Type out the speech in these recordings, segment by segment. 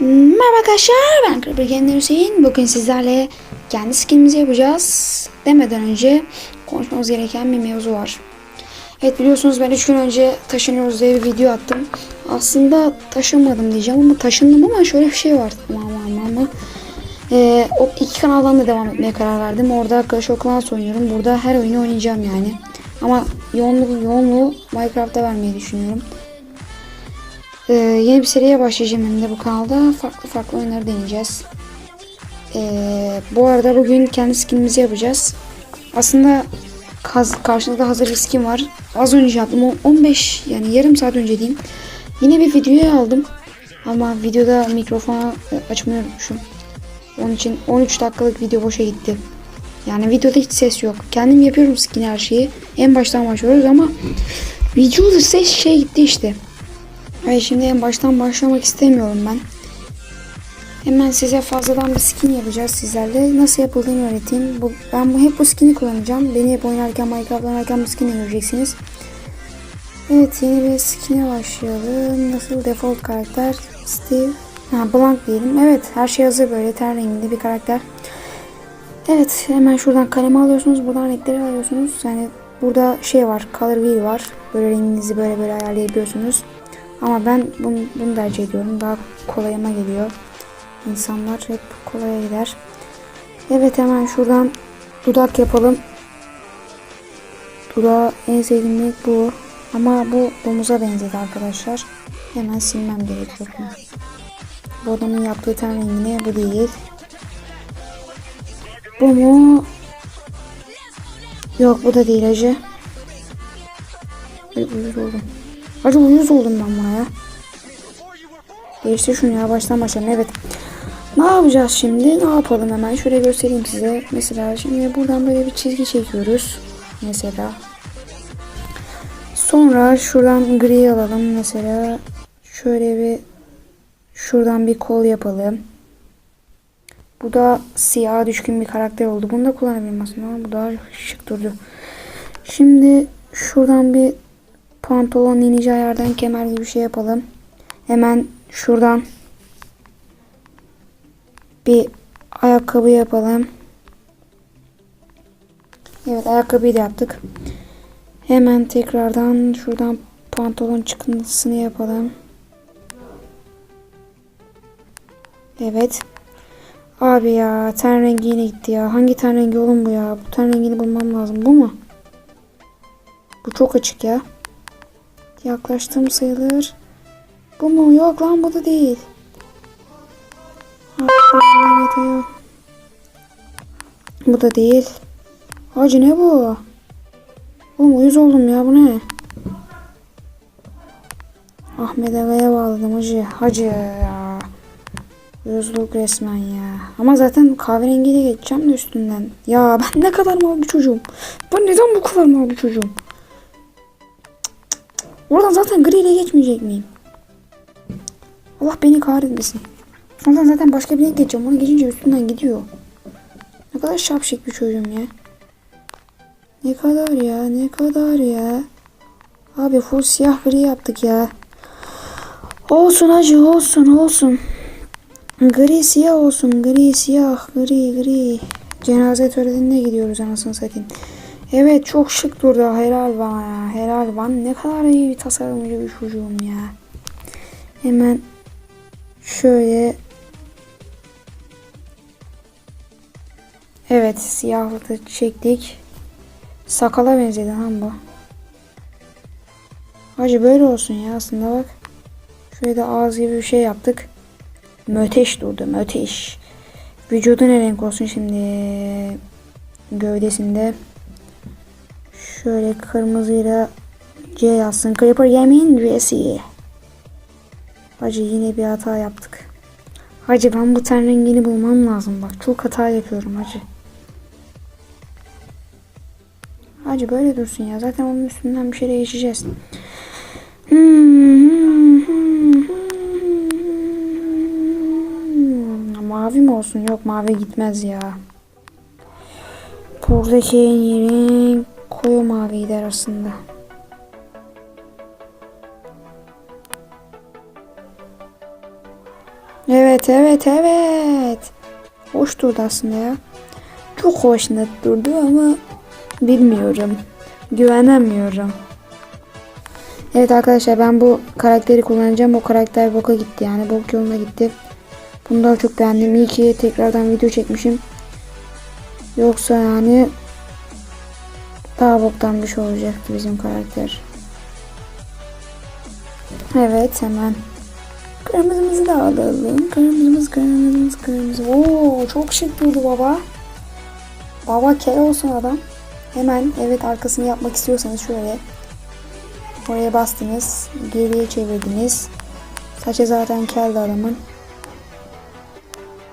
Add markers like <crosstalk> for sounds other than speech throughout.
Merhaba arkadaşlar ben Kırpırgenler Hüseyin. Bugün sizlerle kendi skinimizi yapacağız. Demeden önce konuşmamız gereken bir mevzu var. Evet biliyorsunuz ben 3 gün önce taşınıyoruz diye bir video attım. Aslında taşınmadım diyeceğim ama taşındım ama şöyle bir şey var. Aman aman aman. Ee, o iki kanaldan da devam etmeye karar verdim. Orada Clash of Clans oynuyorum. Burada her oyunu oynayacağım yani. Ama yoğunluğu, yoğunluğu Minecraft'ta vermeyi düşünüyorum. Ee, yeni bir seriye başlayacağım hem de bu kanalda. Farklı farklı oyunları deneyeceğiz. Ee, bu arada bugün kendi skinimizi yapacağız. Aslında karşınızda hazır bir skin var. Az önce yaptım. O 15 yani yarım saat önce diyeyim. Yine bir videoya aldım. Ama videoda mikrofonu açmayı unutmuşum. Onun için 13 dakikalık video boşa gitti. Yani videoda hiç ses yok. Kendim yapıyorum skin her şeyi. En baştan başlıyoruz ama videoda ses şey gitti işte. Hayır şimdi en baştan başlamak istemiyorum ben. Hemen size fazladan bir skin yapacağız sizlerle. Nasıl yapıldığını öğreteyim. Bu, ben bu, hep bu skin'i kullanacağım. Beni hep oynarken Minecraft oynarken bu skin'i göreceksiniz. Evet yeni bir skin'e başlayalım. Nasıl default karakter Steve. Ha blank diyelim. Evet her şey hazır böyle ten renginde bir karakter. Evet hemen şuradan kalemi alıyorsunuz. Buradan renkleri alıyorsunuz. Yani burada şey var. Color wheel var. Böyle renginizi böyle böyle ayarlayabiliyorsunuz. Ama ben bunu, bunu tercih ediyorum. Daha kolayıma geliyor. İnsanlar hep kolaya gider. Evet hemen şuradan dudak yapalım. Dudağı en sevdiğim renk bu. Ama bu domuza benzedi arkadaşlar. Hemen silmem gerekiyor. Bu adamın yaptığı ten rengine bu değil. Bu mu? Yok bu da değil acı. Ay, uyuz oldum. Acı uyuz oldum ben buna ya. Değiştir şunu ya baştan başlayalım. Evet. Ne yapacağız şimdi? Ne yapalım hemen? Şöyle göstereyim size. Mesela şimdi buradan böyle bir çizgi çekiyoruz. Mesela. Sonra şuradan gri alalım mesela. Şöyle bir şuradan bir kol yapalım. Bu da siyah düşkün bir karakter oldu. Bunu da kullanabilirim aslında ama bu daha şık durdu. Şimdi şuradan bir pantolon inici ayardan kemer gibi bir şey yapalım. Hemen şuradan bir ayakkabı yapalım. Evet ayakkabıyı da yaptık. Hemen tekrardan şuradan pantolon çıkıntısını yapalım. Evet. Abi ya ten rengi yine gitti ya. Hangi ten rengi oğlum bu ya? Bu ten rengini bulmam lazım. Bu mu? Bu çok açık ya. Yaklaştım sayılır. Bu mu? Yok lan bu da değil. Bu da değil. Hacı ne bu? Oğlum uyuz oldum ya bu ne? Ahmet Aga'ya bağladım hacı. Hacı Uyuzluk resmen ya. Ama zaten kahverengiyle geçeceğim de üstünden. Ya ben ne kadar mal bir çocuğum. Ben neden bu kadar mal bir çocuğum? Oradan zaten gri ile geçmeyecek miyim? Allah beni kahretmesin. Oradan zaten başka birine geçeceğim. Onu geçince üstünden gidiyor. Ne kadar şapşik bir çocuğum ya. Ne kadar ya ne kadar ya. Abi full siyah gri yaptık ya. Olsun hacı olsun olsun. Gri siyah olsun gri siyah gri gri. Cenaze törenine gidiyoruz anasını satayım. Evet çok şık durdu helal bana ya helal bana ne kadar iyi bir tasarımcı bir çocuğum ya. Hemen şöyle Evet siyahlığı çektik. Sakala benzedi lan bu. Hacı böyle olsun ya aslında bak. Şöyle de ağız gibi bir şey yaptık. Möteş durdu möteş. Vücudu ne renk olsun şimdi? Gövdesinde. Şöyle kırmızıyla C yazsın. Creeper yemin resi. Hacı yine bir hata yaptık. Hacı ben bu ten rengini bulmam lazım bak. Çok hata yapıyorum hacı. Hacı böyle dursun ya. Zaten onun üstünden bir şeyle geçeceğiz. Mavi mi olsun? Yok mavi gitmez ya. Buradaki yerin koyu maviydi arasında. Evet evet evet. Hoş durdu aslında ya. Çok hoş net durdu ama bilmiyorum. Güvenemiyorum. Evet arkadaşlar ben bu karakteri kullanacağım. O karakter boka gitti yani bok yoluna gitti. Bunu da çok beğendim. İyi ki tekrardan video çekmişim. Yoksa yani daha boktan bir şey olacaktı bizim karakter. Evet hemen kırmızımızı da alalım. Kırmızımız kırmızımız kırmızı. Oo çok şık durdu baba. Baba kel olsun adam. Hemen evet arkasını yapmak istiyorsanız şöyle oraya bastınız. Geriye çevirdiniz. Saçı zaten keldi adamın.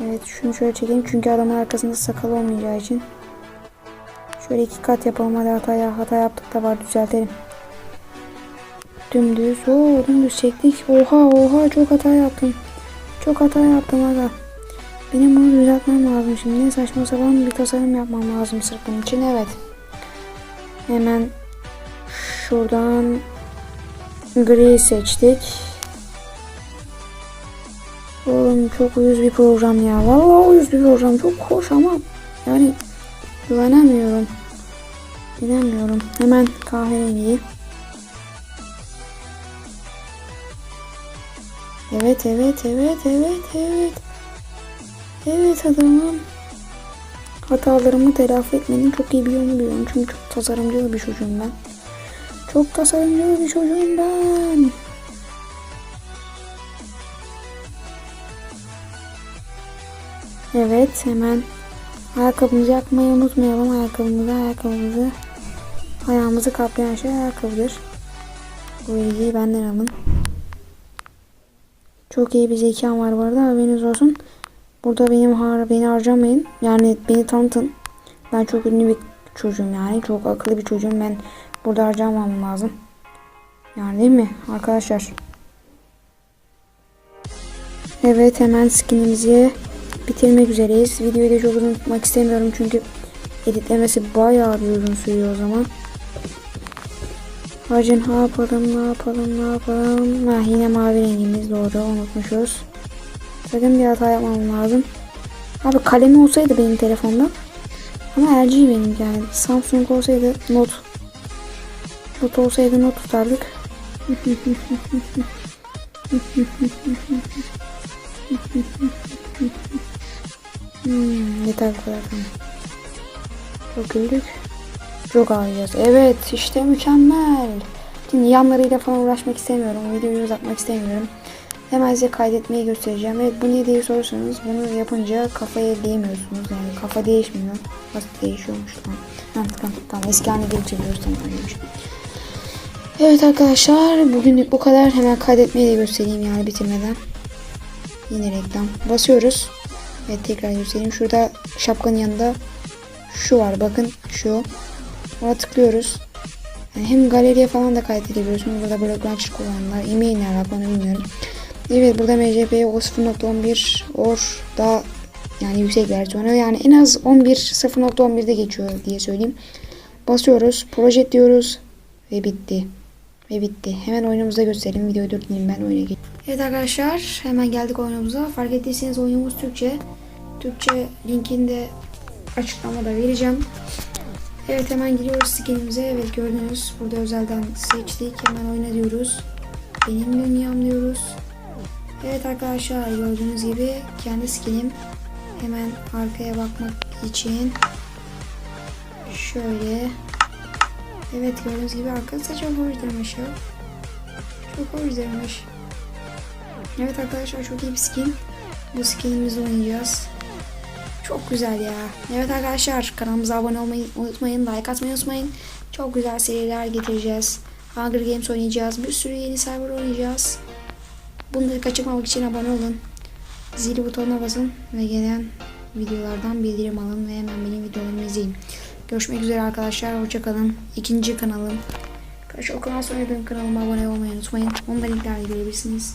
Evet şunu şöyle çekeyim çünkü adamın arkasında sakal olmayacağı için. Şöyle iki kat yapalım hadi hataya hata yaptık da var düzeltelim. Dümdüz o dümdüz çektik. Oha oha çok hata yaptım. Çok hata yaptım aga. Benim bunu düzeltmem lazım şimdi. Saçma sapan bir tasarım yapmam lazım sırf bunun için evet. Hemen şuradan gri seçtik. Oğlum çok uyuz bir program ya. Vallahi uyuz bir program. Çok hoş ama yani güvenemiyorum. Bilemiyorum. Hemen kahverengiyi. Evet evet evet evet evet. Evet adamım. Hatalarımı telafi etmenin çok iyi bir yolunu biliyorum. Çünkü çok tasarımcı bir çocuğum ben. Çok tasarımcı bir çocuğum ben. Evet hemen ayakkabımızı yakmayı unutmayalım. Ayakkabımızı ayakkabımızı ayağımızı kaplayan şey ayakkabıdır. Bu bilgiyi benden alın. Çok iyi bir zekam var bu arada haberiniz olsun. Burada benim har beni harcamayın. Yani beni tanıtın. Ben çok ünlü bir çocuğum yani. Çok akıllı bir çocuğum. Ben burada harcamam lazım. Yani değil mi arkadaşlar? Evet hemen skinimizi bitirmek üzereyiz. Videoyu da çok uzun tutmak istemiyorum çünkü editlemesi bayağı bir uzun sürüyor o zaman. Hacın ne yapalım ne yapalım ne yapalım. Ha, yine mavi rengimiz doğru unutmuşuz. Sakın bir hata yapmam lazım. Abi kalemi olsaydı benim telefonda. Ama LG benim yani. Samsung olsaydı not. Not olsaydı not tutardık. <laughs> hmm, yeter bu kadar tamam. Çok ağlayacağız. Evet işte mükemmel. Şimdi yanlarıyla falan uğraşmak istemiyorum. Videoyu uzatmak istemiyorum. Hemen size kaydetmeyi göstereceğim. Evet bu ne diye sorarsanız bunu yapınca kafaya değmiyorsunuz. Yani kafa değişmiyor. Nasıl değişiyormuş lan. Ha, tamam tamam eski haline geri çeviriyoruz tamam. Evet arkadaşlar bugünlük bu kadar. Hemen kaydetmeyi de göstereyim yani bitirmeden. Yine reklam. Basıyoruz. Evet tekrar göstereyim. Şurada şapkanın yanında şu var bakın şu. Ona tıklıyoruz. Yani hem galeriye falan da kaydedebiliyorsunuz. Burada böyle launcher kullananlar. E-mail ne alaka onu bilmiyorum. Evet burada MCP o 0.11 or daha yani yüksek versiyonu yani en az 11 0.11'de geçiyor diye söyleyeyim. Basıyoruz. Proje diyoruz ve bitti. Ve bitti. Hemen oyunumuza göstereyim. Videoyu durdurayım ben oyuna geçeyim. Evet arkadaşlar hemen geldik oyunumuza. Fark ettiyseniz oyunumuz Türkçe. Türkçe linkini de açıklamada vereceğim. Evet hemen giriyoruz skinimize. Evet gördünüz. Burada özelden seçtik. Hemen oyna diyoruz. Benim dünyam diyoruz. Evet arkadaşlar gördüğünüz gibi kendi skinim. Hemen arkaya bakmak için şöyle Evet gördüğünüz gibi arkası çok hoş durmuş ya. Çok hoş durmuş. Evet arkadaşlar çok iyi bir skin. Bu skinimizle oynayacağız. Çok güzel ya. Evet arkadaşlar kanalımıza abone olmayı unutmayın. Like atmayı unutmayın. Çok güzel seriler getireceğiz. Hunger Games oynayacağız. Bir sürü yeni server oynayacağız. Bunları kaçırmamak için abone olun. Zil butonuna basın ve gelen videolardan bildirim alın ve hemen benim videolarımı izleyin. Görüşmek üzere arkadaşlar. Hoşçakalın. İkinci kanalım. Şu kanal oynadığım kanalıma abone olmayı unutmayın. Onu da linklerle görebilirsiniz.